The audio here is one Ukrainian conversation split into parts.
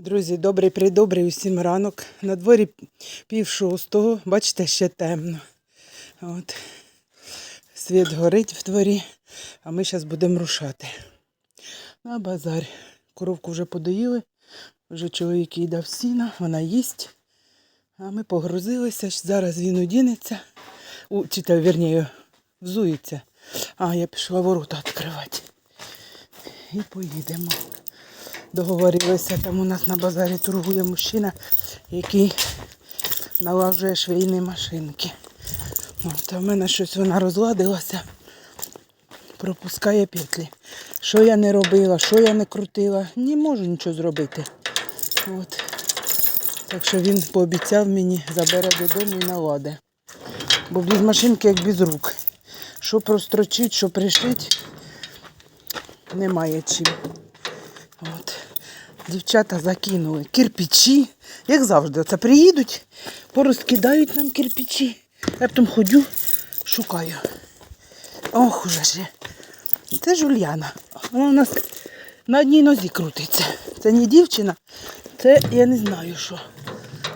Друзі, добрий придобрий усім ранок. На дворі пів шостого, бачите, ще темно. От. Світ горить в дворі, а ми зараз будемо рушати. На базар. Коровку вже подоїли, вже чоловік їй дав сіна, вона їсть. А ми погрузилися, зараз він одінеться. У, чи то, вірніше, взується. А, я пішла ворота відкривати. І поїдемо. Договорилися, там у нас на базарі торгує мужчина, який налажує швейні машинки. От, а в мене щось вона розладилася, пропускає петлі. Що я не робила, що я не крутила, не можу нічого зробити. От. Так що він пообіцяв мені, забере додому і наладе. Бо без машинки як без рук. Що прострочить, що пришить, немає чим. Дівчата закинули кирпичі, як завжди. Оце приїдуть, порозкидають нам кирпичі. Я потім ходю, шукаю. Ох, уже ж. Це Жульяна. Вона у нас на одній нозі крутиться. Це не дівчина, це я не знаю що.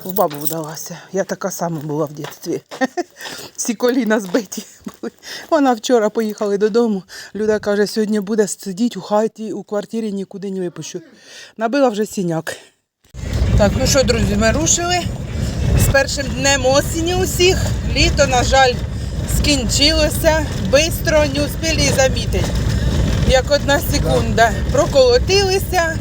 В бабу вдалася. Я така сама була в дитинстві. Всі коліна збиті були. Вона вчора поїхала додому. Люда каже, сьогодні буде сидіти у хаті, у квартирі нікуди не випущу. Набила вже сіняк. Так, ну що, друзі, ми рушили. З першим днем осені усіх. Літо, на жаль, скінчилося. Бистро не успіли замітити. Як одна секунда. Проколотилися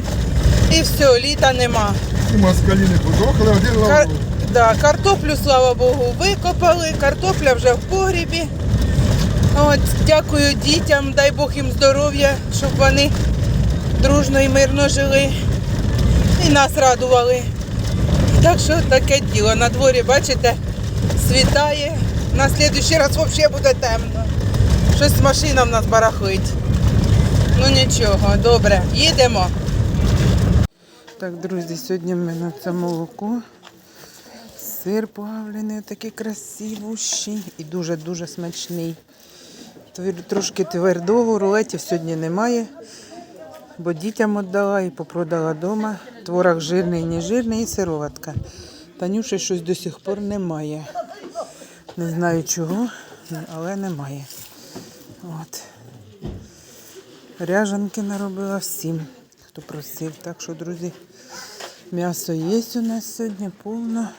і все, літа нема. І москалі не подохли, один Кар... лаву. Да, картоплю, слава Богу, викопали, картопля вже в погрібі. От, дякую дітям, дай Бог їм здоров'я, щоб вони дружно і мирно жили і нас радували. Так що таке діло. На дворі, бачите, світає. На слідуючий раз взагалі буде темно. Щось машина в нас барахлить. Ну нічого, добре, їдемо. Так, друзі, сьогодні в мене це молоко. Сир плавлений, такий красивущий і дуже-дуже смачний. Трошки твердого, рулетів сьогодні немає, бо дітям віддала і попродала вдома. Творог жирний, не жирний і сироватка. Танюші щось до сих пор немає. Не знаю чого, але немає. От. Ряжанки наробила всім, хто просив. Так що, друзі, м'ясо є у нас сьогодні повно.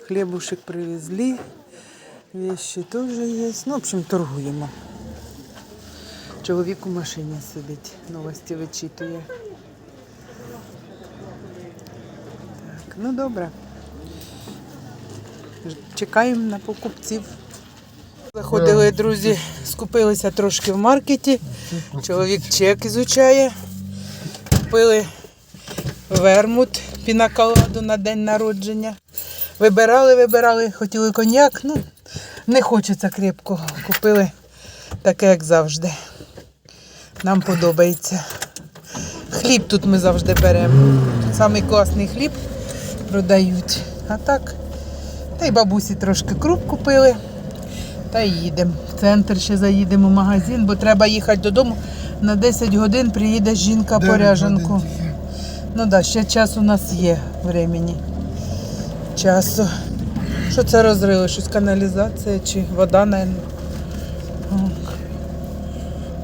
Хлібушек привезли. Вещи теж є. Ну, в общем, торгуємо. Чоловік у машині сидить, новості вичитує. Так, ну добре. Чекаємо на покупців. Заходили, друзі, скупилися трошки в маркеті. Чоловік чек ізучає. Купили вермут, пінаколаду на день народження. Вибирали, вибирали, хотіли коньяк. Ну, не хочеться крепкого. Купили таке, як завжди. Нам подобається. Хліб тут ми завжди беремо. Тут самий класний хліб продають. А так, та й бабусі трошки круп купили. Та й їдемо. Центр ще заїдемо в магазин, бо треба їхати додому. На 10 годин приїде жінка по ряжанку. Ну так, да, ще час у нас є времени. Часу. Що це розрили? Щось каналізація чи вода, мабуть.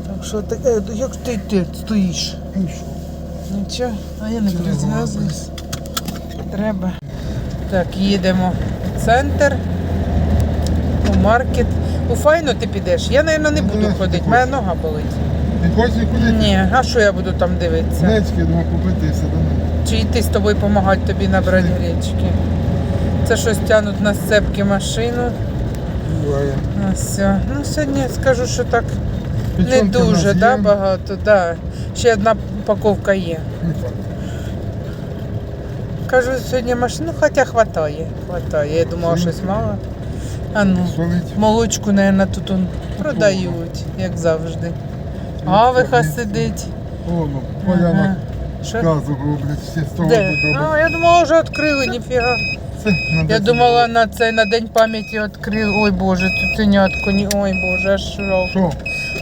Так що ти, е, як ти, ти стоїш? Нічого, а я не розв'язуюсь. Треба. Так, їдемо в центр, у маркет. У файно ти підеш? Я, мабуть, не буду Ні, ходити, моя нога болить. Не хочеш нікуди? Ні, а що я буду там дивитися? Гречки, думав купити і все дома. Чи йти з тобою допомагати тобі набрати гречки? Це щось тянуть на сцепки машину. Буває. А все. Ну, сьогодні скажу, що так не Печінки в нас дуже є. да, багато. Да. Ще одна упаковка є. Кажу, сьогодні машина, ну хоча хватає. Хватає. Я думала, щось мало. А ну, Солить. молочку, мабуть, тут он продають, як завжди. Авиха сидить. О, ну, поляна. Що? газу роблять, всі з того Де? А, я думала, вже відкрили, ніфіга. Я думала на цей на день пам'яті відкрили. Ой Боже, цуценятко, ні. Ой Боже, аж. Що?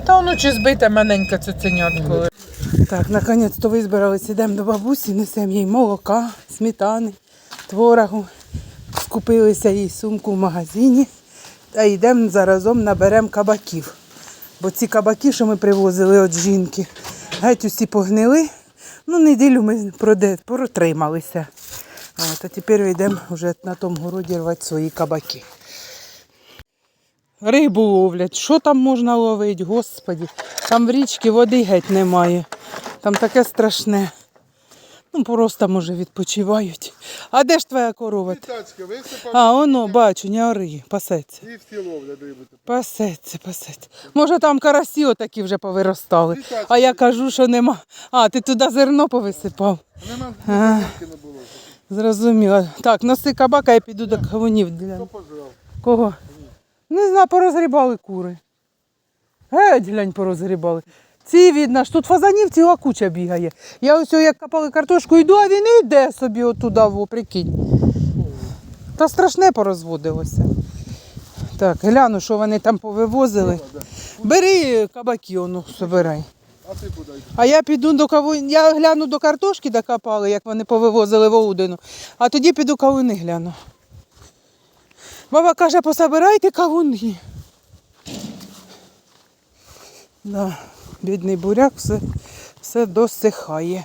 Та воно чи збите маленьке цуценятко. Так, наконець-то визбирались, ідемо до бабусі, несемо їй молока, сметани, творогу. Скупилися їй сумку в магазині. Та йдемо заразом наберемо кабаків. Бо ці кабаки, що ми привозили від жінки, геть усі погнили. Ну, неділю ми протрималися. От, а тепер йдемо вже на тому городі рвати свої кабаки. Рибу ловлять. Що там можна ловити, господі? Там в річці води геть немає. Там таке страшне. Ну, просто, може, відпочивають. А де ж твоя корова? Висипав А, воно, бачу, не ори, пасеться. і всі ловлять рибу. Пасеться, пасеться. Може там карасі отакі вже повиростали. А я кажу, що нема. А, ти туди зерно повисипав. Нема А. не було. Зрозуміла. Так, носи кабака, я піду до кавунів. Для... Кого? Не знаю, порозгрібали кури. Геть, глянь, порозгрібали. Ці видно, ж тут фазанів ціла куча бігає. Я ось як копали картошку, йду, а він і йде собі отуда, во, прикинь. Та страшне порозводилося. Так, гляну, що вони там повивозили. Бери кабаки, ону, собирай. А ти куди йдеш? А я піду до кавун. Я гляну до картошки, докопали, як вони повивозили Воудину. А тоді піду кавуни гляну. Баба каже, пособирайте кавуни. Да, бідний буряк все, все досихає.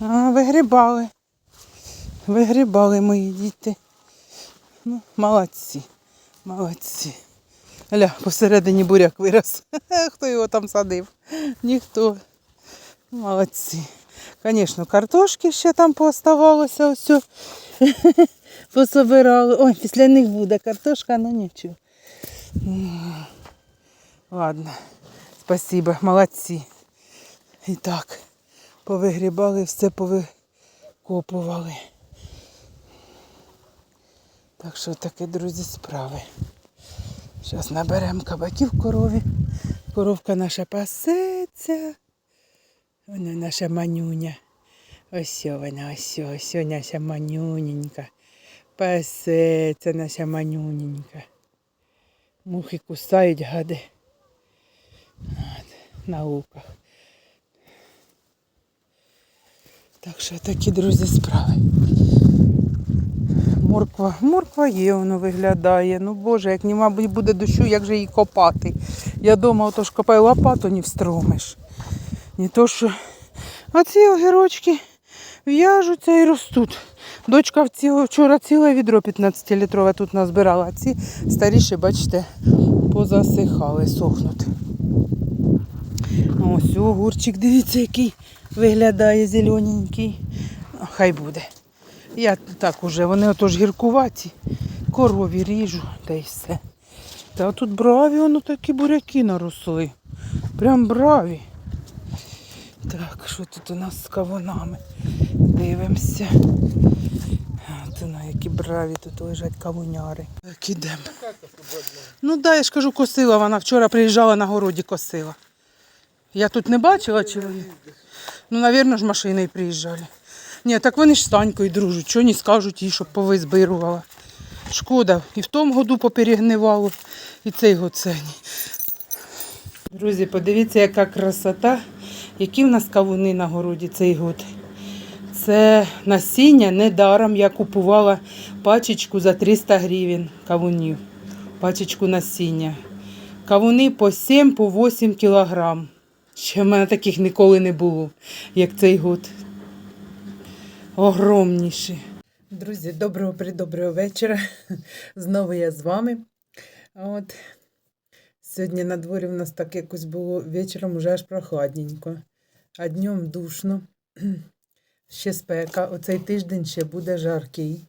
А, вигрібали. Вигрібали мої діти. Ну, молодці. Молодці. Ля, посередині буряк вирос. Хто його там садив? Ніхто. Молодці. Звісно, картошки ще там пооставалося ось. Пособирали. Ой, після них буде картошка, ну нічого. Ладно. Спасибо, молодці. І так, повигрібали, все повикопували. Так що таке, друзі, справи. Зараз наберемо кабаків корові. Коровка наша пасеться. Вона наша манюня. Ось вона, ось, ось наша манюненька. Пасеться наша манюненька. Мухи кусають гади. От, на. Так що такі, друзі, справи. Морква, морква є, воно виглядає. Ну боже, як нема буде дощу, як же її копати. Я дома отож копаю лопату, не встромиш. Не то що. А ці огірочки в'яжуться і ростуть. Дочка вчора ціле відро 15-літрове тут назбирала, а ці старіші, бачите, позасихали, сохнуть. Ось огурчик, дивіться, який виглядає зелененький. Ну, Хай буде. Я так уже, вони отож гіркуваті, корові ріжу, та й все. Та тут браві, воно такі буряки наросли. Прям браві. Так, що тут у нас з кавунами? Дивимося. От воно, які браві тут лежать кавуняри. Так, ідемо. Ну да, я ж кажу, косила вона. Вчора приїжджала на городі косила. Я тут не бачила, чи вони. Ну, навірно ж, машиною приїжджали. Ні, так вони ж з Танькою дружать, що не скажуть їй, щоб повизбирувала. Шкода, і в тому году поперегнивало, і цей год. Друзі, подивіться, яка красота, які в нас кавуни на городі цей год. Це насіння недаром я купувала пачечку за 300 гривень кавунів. Пачечку насіння. Кавуни по 7 по 8 кілограм. Ще в мене таких ніколи не було, як цей год. Огромніші. Друзі, доброго придоброго вечора. Знову я з вами. От. Сьогодні на дворі в нас так якось було вечором уже аж прохладненько, а днем душно. Ще спека. Оцей тиждень ще буде жаркий.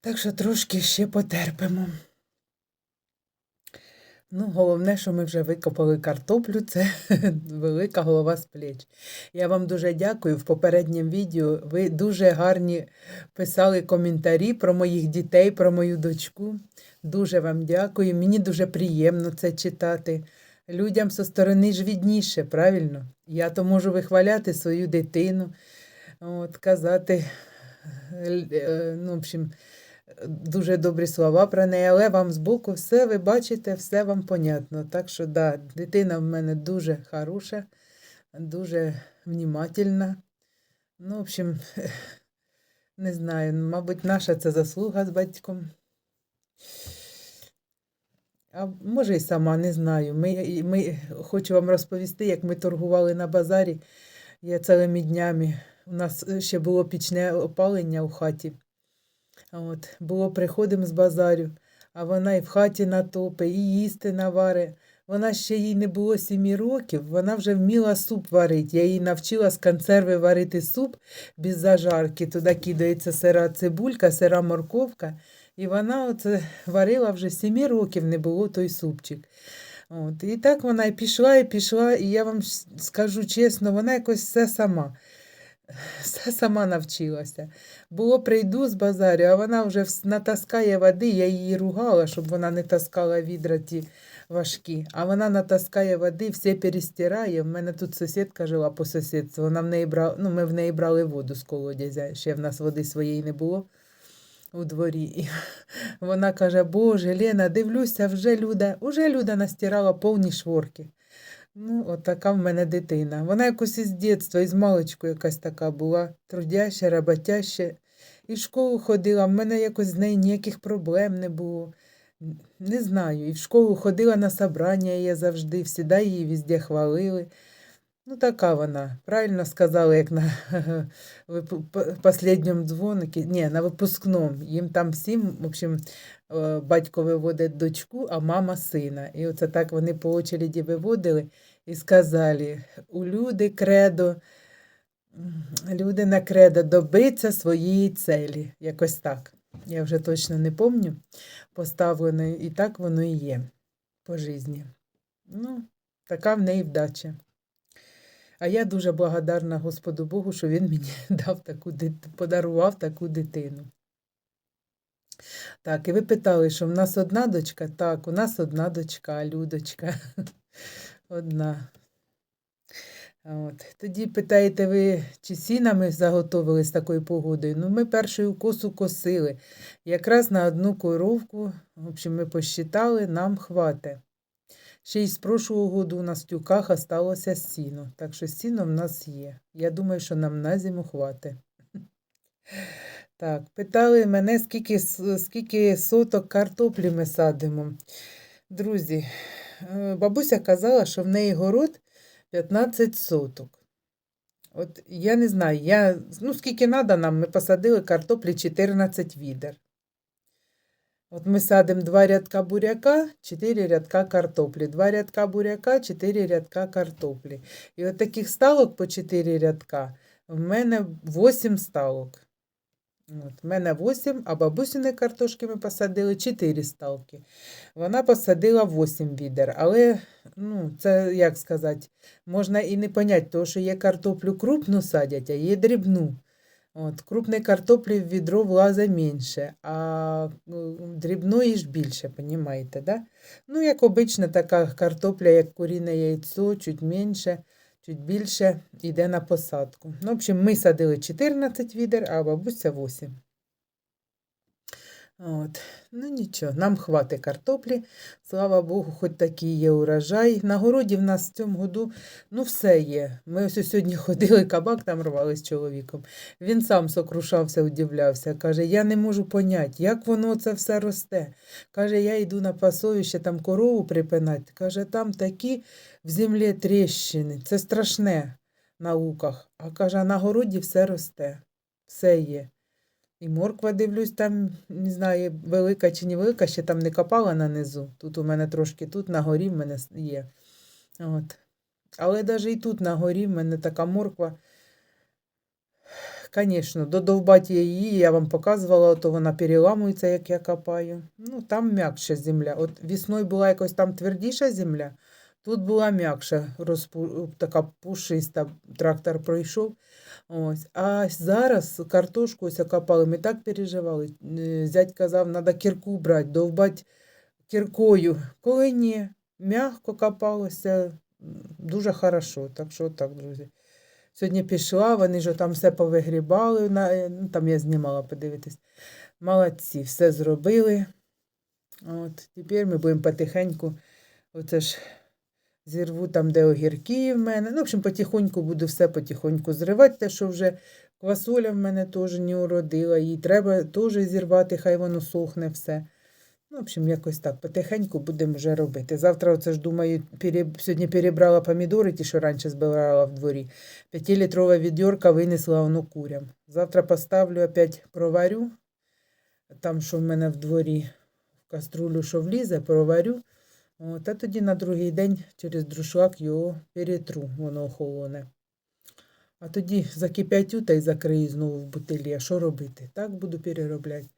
Так що трошки ще потерпимо. Ну, головне, що ми вже викопали картоплю, це велика голова з плеч. Я вам дуже дякую. В попередньому відео ви дуже гарні писали коментарі про моїх дітей, про мою дочку. Дуже вам дякую. Мені дуже приємно це читати. Людям зі сторони ж відніше, правильно? Я то можу вихваляти свою дитину, от, казати, е, ну, в общем, дуже добрі слова про неї, але вам збоку все ви бачите, все вам понятно. Так що, да, дитина в мене дуже хороша, дуже внімательна. Ну, в общем, не знаю, мабуть, наша це заслуга з батьком. А може і сама, не знаю. Ми, ми, хочу вам розповісти, як ми торгували на базарі. Я цілими днями. У нас ще було пічне опалення у хаті. От, було, приходимо з базарю, а вона і в хаті натопи, і їсти навари. Вона ще їй не було сімі років, вона вже вміла суп варити. Я її навчила з консерви варити суп без зажарки. Туди кидається сира цибулька, сира морковка. І вона оце варила вже сімі років не було той супчик. От. І так вона і пішла, і пішла, і я вам скажу чесно, вона якось все сама. Все сама навчилася. Було, прийду з базарю, а вона вже натаскає води, я її ругала, щоб вона не таскала відра ті важкі. А вона натаскає води, все перестирає. В мене тут сусідка жила по сусідству. Вона в неї брала, ну, ми в неї брали воду з колодязя. Ще в нас води своєї не було у дворі. І вона каже: Боже, Лена, дивлюся, вже Люда, уже Люда настирала повні шворки. Ну, от в мене дитина. Вона якось із дитинства, із маличку якась така була, трудяща, роботяща. І в школу ходила, в мене якось з нею ніяких проблем не було. Не знаю. І в школу ходила на собрання я завжди, всіда її везде хвалили. Ну, така вона. Правильно сказала, як на п- дзвонику, ні, на випускному. Їм там всім, в общем, е, батько виводить дочку, а мама сина. І оце так вони по очереді виводили і сказали: у люди кредо, люди на кредо добиться своєї целі. Якось так. Я вже точно не пам'ятаю поставлено, і так воно і є по житті. Ну, така в неї вдача. А я дуже благодарна Господу Богу, що він мені дав таку подарував таку дитину. Так, і ви питали, що в нас одна дочка? Так, у нас одна дочка, Людочка. Одна. От. Тоді питаєте ви, чи сіна ми заготовили з такою погодою? Ну, ми першою косу косили. Якраз на одну коровку, в общем, ми посчитали, нам хватить. Ще й з прошлого году у нас тюках осталося сіно. Так що сіно в нас є. Я думаю, що нам на зиму хватить. Так, питали мене, скільки, скільки соток картоплі ми садимо. Друзі, е, бабуся казала, що в неї город 15 соток. От я не знаю, я, ну скільки треба нам, ми посадили картоплі 14 відер. От ми садимо два рядка буряка, 4 рядка картоплі, два рядка буряка, 4 рядка картоплі. І от таких сталок по 4 рядка в мене 8 сталок. От, в мене 8, а бабусіни картошки ми посадили 4 сталки. Вона посадила 8 відер. Але, ну, це як сказати, можна і не поняти, тому що є картоплю крупну садять, а є дрібну. От, крупної картоплі в відро влазить менше, а е, дрібної ж більше, понімаєте, да? Ну, як обична така картопля, як куріне яйцо, чуть менше, чуть більше йде на посадку. Ну, в общем, ми садили 14 відер, а бабуся 8. От. Ну нічого, нам хватить картоплі. Слава Богу, хоч такий є урожай. На городі в нас в цьому году ну, все є. Ми ось сьогодні ходили, кабак там рвали з чоловіком. Він сам сокрушався, удивлявся. Каже, я не можу поняти, як воно це все росте. Каже, я йду на пасовище, там корову припинати. Каже, там такі в землі тріщини. Це страшне на луках. А каже, на городі все росте. Все є. І морква, дивлюсь, там, не знаю, велика чи не велика, ще там не копала на низу. Тут у мене трошки тут на горі в мене є. От. Але навіть і тут на горі в мене така морква. Звісно, додовбати її, я вам показувала, то вона переламується, як я копаю. Ну, там м'якша земля. От весною була якось там твердіша земля, тут була м'якша, така пушиста, трактор пройшов. Ось. А зараз картошку ось окопали, ми так переживали. Е, Зять казав, треба кірку брати, довбати кіркою. Коли ні, м'яко копалося, дуже хорошо. Так що так, друзі. Сьогодні пішла, вони ж там все повигрібали, е, ну, там я знімала, подивитись. Молодці, все зробили. От, тепер ми будемо потихеньку, оце ж Зірву там, де огірки в мене. Ну, в общем, потихоньку буду все потихоньку зривати, те, що вже квасоля в мене теж не уродила. Їй треба теж зірвати, хай воно сохне все. Ну, в общем, якось так. Потихеньку будемо вже робити. Завтра, оце ж думаю, пере... сьогодні перебрала помідори, ті, що раніше збирала в дворі. П'ятилітрова відьорка винесла воно курям. Завтра поставлю опять проварю. Там, що в мене в дворі, в каструлю, що влізе, проварю. От, а тоді на другий день через друшлак його перетру, воно охолоне. А тоді закип'ятю та й закрию знову в бутилі. А що робити? Так буду переробляти.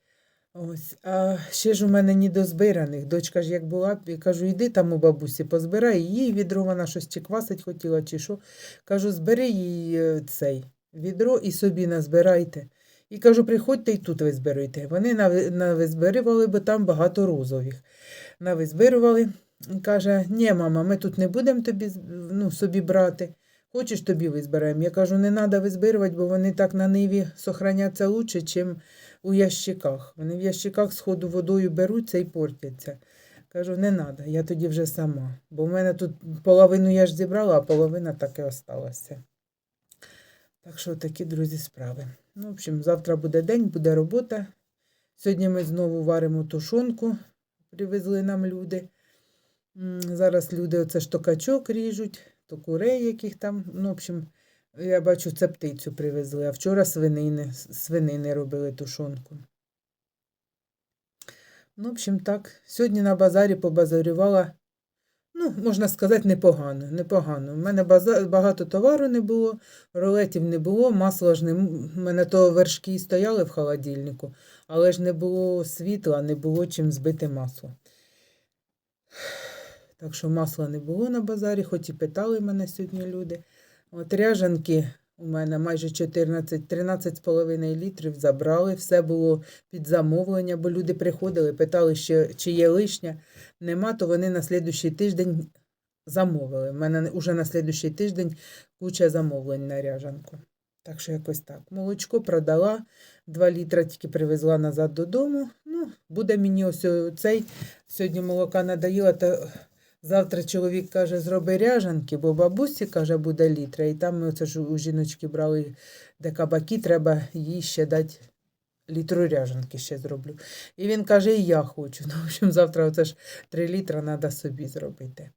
Ось. А ще ж у мене ні дозбираних. Дочка ж як була, я кажу, йди там у бабусі, позбирай. Їй відро вона щось чи квасить хотіла, чи що. Кажу, збери їй е, цей відро і собі назбирайте. І кажу, приходьте і тут ви. Вони нави- навизбирували, бо там багато розових. Навизбирували. Каже, ні, мама, ми тут не будемо тобі ну, собі брати. Хочеш тобі визберемо. Я кажу, не треба визбирувати, бо вони так на ниві сохраняться лучше, чим у ящиках. Вони в ящиках сходу водою беруться і портяться. Кажу, не треба, я тоді вже сама. Бо в мене тут половину я ж зібрала, а половина так і осталася. Так що такі, друзі, справи. Ну, в общем, завтра буде день, буде робота. Сьогодні ми знову варимо тушонку, привезли нам люди. Зараз люди оце ж то качок ріжуть, то курей, яких там. Ну, в общем, я бачу, це птицю привезли, а вчора свинини, свинини робили тушонку. Ну, в общем, так. Сьогодні на базарі побазарювала, ну, можна сказати, непогано. непогано. У мене база... багато товару не було, рулетів не було, масла ж не. У мене то вершки стояли в холодильнику, але ж не було світла, не було чим збити масло. Так що масла не було на базарі, хоч і питали мене сьогодні люди. От ряжанки у мене майже 14, 13,5 літрів забрали. Все було під замовлення, бо люди приходили, питали, чи є лишня. Нема, то вони на слідущий тиждень замовили. У мене вже на слідущий тиждень куча замовлень на ряжанку. Так що якось так. Молочко продала, 2 літра тільки привезла назад додому. Ну, буде мені ось цей. Сьогодні молока надоїла, то завтра чоловік каже, зроби ряжанки, бо бабусі, каже, буде літра. І там ми оце ж у жіночки брали, де кабаки, треба їй ще дати літру ряжанки ще зроблю. І він каже, і я хочу. Ну, в общем, завтра оце ж 3 літра треба собі зробити.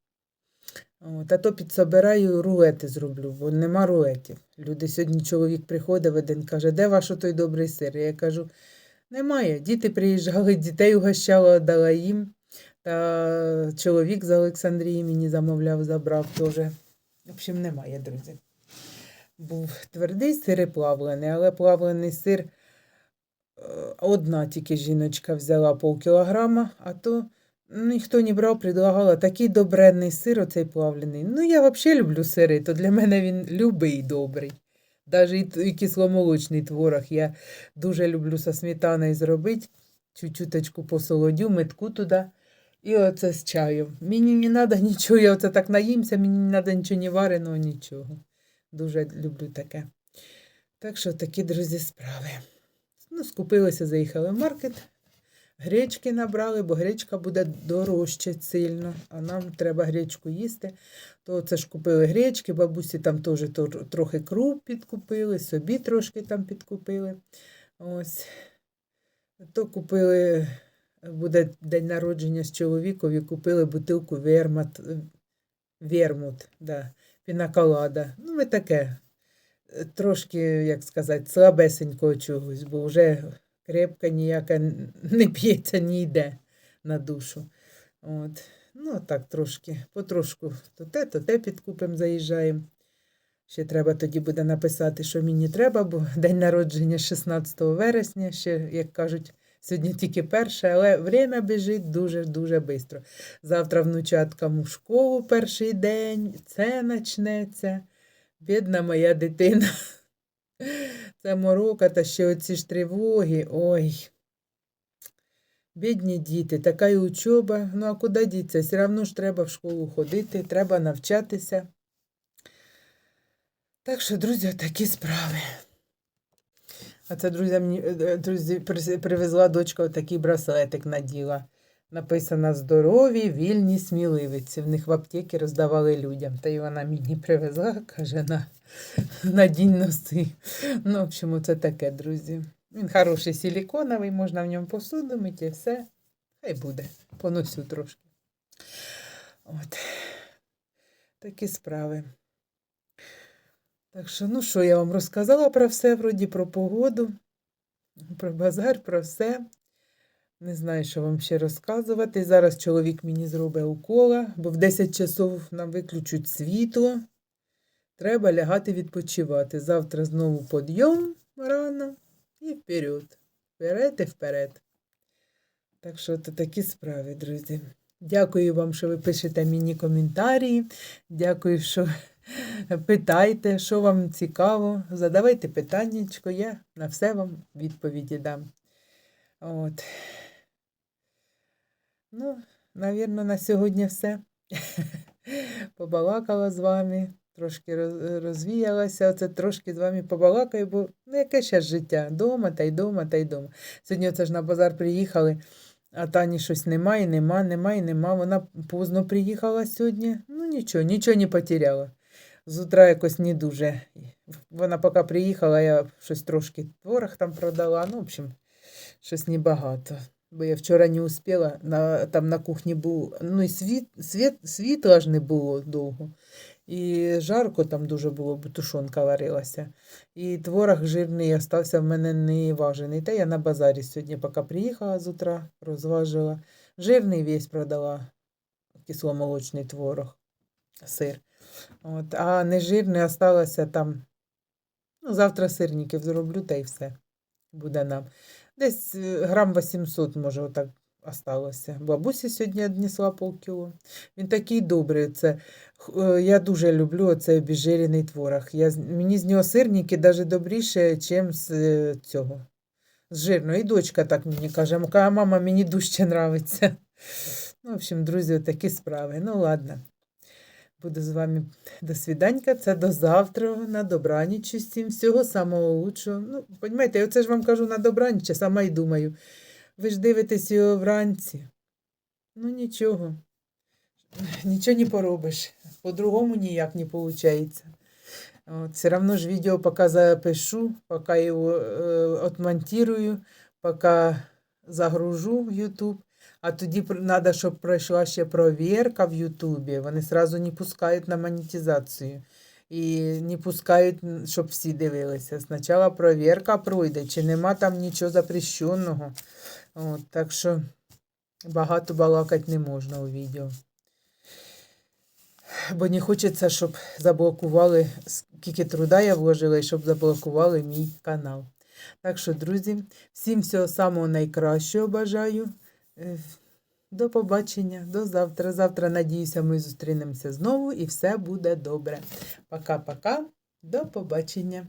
От, а то підсобираю рулети зроблю, бо нема рулетів. Люди сьогодні чоловік приходив один каже, де ваш той добрий сир? Я кажу, немає. Діти приїжджали, дітей угощала, дала їм. Та чоловік з Олександрії мені замовляв, забрав теж. В общем, немає, друзі. Був твердий сир і плавлений, але плавлений сир е, одна тільки жіночка взяла полкілограма, а то ніхто не брав, предлагала такий добренний сир, оцей плавлений. Ну, я взагалі люблю сири, то для мене він любий добрий. Навіть і кисломолочний творог я дуже люблю со сметаною зробити, чуть-чуточку посолодю, метку туди. І оце з чаєм. Мені не треба нічого, я оце так наїмся, мені не треба нічого не вареного, нічого. Дуже люблю таке. Так що такі, друзі, справи. Ну, скупилися, заїхали в маркет. Гречки набрали, бо гречка буде дорожче сильно, а нам треба гречку їсти. То це ж купили гречки, бабусі там теж трохи круп підкупили, собі трошки там підкупили. Ось. То купили, буде день народження з чоловікові, купили бутилку вермат, вермут, да, пінаколада. Ну, ми таке. е, Трошки, як сказати, слабесенького чогось, бо вже крепка ніяка не п'ється, не йде на душу. От. Ну, так трошки, потрошку то те, то те підкупимо, заїжджаємо. Ще треба тоді буде написати, що мені треба, бо день народження 16 вересня, ще, як кажуть, сьогодні тільки перше, але время біжить дуже-дуже швидко. Завтра внучаткам у школу перший день, це почнеться. Бідна моя дитина. Це морока, та ще оці ж тривоги. Ой. Бідні діти, така і учоба. Ну, а куди діться? Все одно ж треба в школу ходити, треба навчатися. Так що, друзі, такі справи. А це, друзі, мені, е, е, друзі, привезла дочка отакий браслетик наділа. Написано здорові, вільні сміливиці. В них в аптеки роздавали людям. Та й вона мені привезла, каже, на, на дінь носи. Ну, в общем, це таке, друзі. Він хороший силіконовий, можна в ньому посуду мити все. Хай буде. Поносю трошки. От. Такі справи. Так що, ну що, я вам розказала про все, вроді про погоду, про базар, про все. Не знаю, що вам ще розказувати. Зараз чоловік мені зробить укола, бо в 10 часов нам виключуть світло. Треба лягати відпочивати. Завтра знову підйом рано і вперед. Вперед і вперед. Так що це такі справи, друзі. Дякую вам, що ви пишете мені коментарі. Дякую, що питайте, що вам цікаво. Задавайте питаннячко, я на все вам відповіді дам. От. Ну, навірно, на сьогодні все. Побалакала з вами, трошки розвіялася. Оце трошки з вами побалакаю, бо ну, яке ще життя? Дома та й дома, та й дома. Сьогодні оце ж на базар приїхали, а Тані щось немає, нема, немає, нема. Вона поздно приїхала сьогодні. Ну нічого, нічого не потеряла. З утра якось не дуже. Вона поки приїхала, я щось трошки творог там продала. Ну, в общем, щось небагато. Бо я вчора не успіла, на, там на кухні був, ну і світ, світ, світла ж не було довго. І жарко там дуже було, бо тушонка варилася. І творог жирний остався в мене не важений. Та я на базарі сьогодні, поки приїхала з утра, розважила. Жирний весь продала, кисломолочний творог, сир. От, а нежирний осталося там. Ну, завтра сирників зроблю, та й все буде нам. Десь е, грам 800, може, отак осталося. Бабуся сьогодні однесла полкіло. Він такий добрий. Це, е, я дуже люблю оцей обіжирений творог. Я, мені з нього сирники навіть добріше, ніж з е, цього. З жирного. І дочка так мені каже, «Ма- мама, мені дужче нравиться. Ну, в общем, друзі, такі справи. Ну, ладно. Буду з вами до свіданька. Це до завтра. На добраніч усім. Всього самого лучшого. Ну, розумієте, я це ж вам кажу на добраніч, а сама й думаю. Ви ж дивитесь його вранці. Ну, нічого. Нічого не поробиш. По-другому ніяк не виходить. От, все одно ж відео поки запишу, поки його е, отмонтирую, поки загружу в YouTube. А тоді треба, щоб пройшла ще провірка в Ютубі. Вони сразу не пускають на монетизацію. І не пускають, щоб всі дивилися. Спочатку провірка пройде, чи нема там нічого запрещеного. От, так що багато балакати не можна у відео. Бо не хочеться, щоб заблокували, скільки труда я вложила, і щоб заблокували мій канал. Так що, друзі, всім всього самого найкращого бажаю. До побачення, до завтра. Завтра, надіюся, ми зустрінемося знову і все буде добре. Пока-пока. До побачення.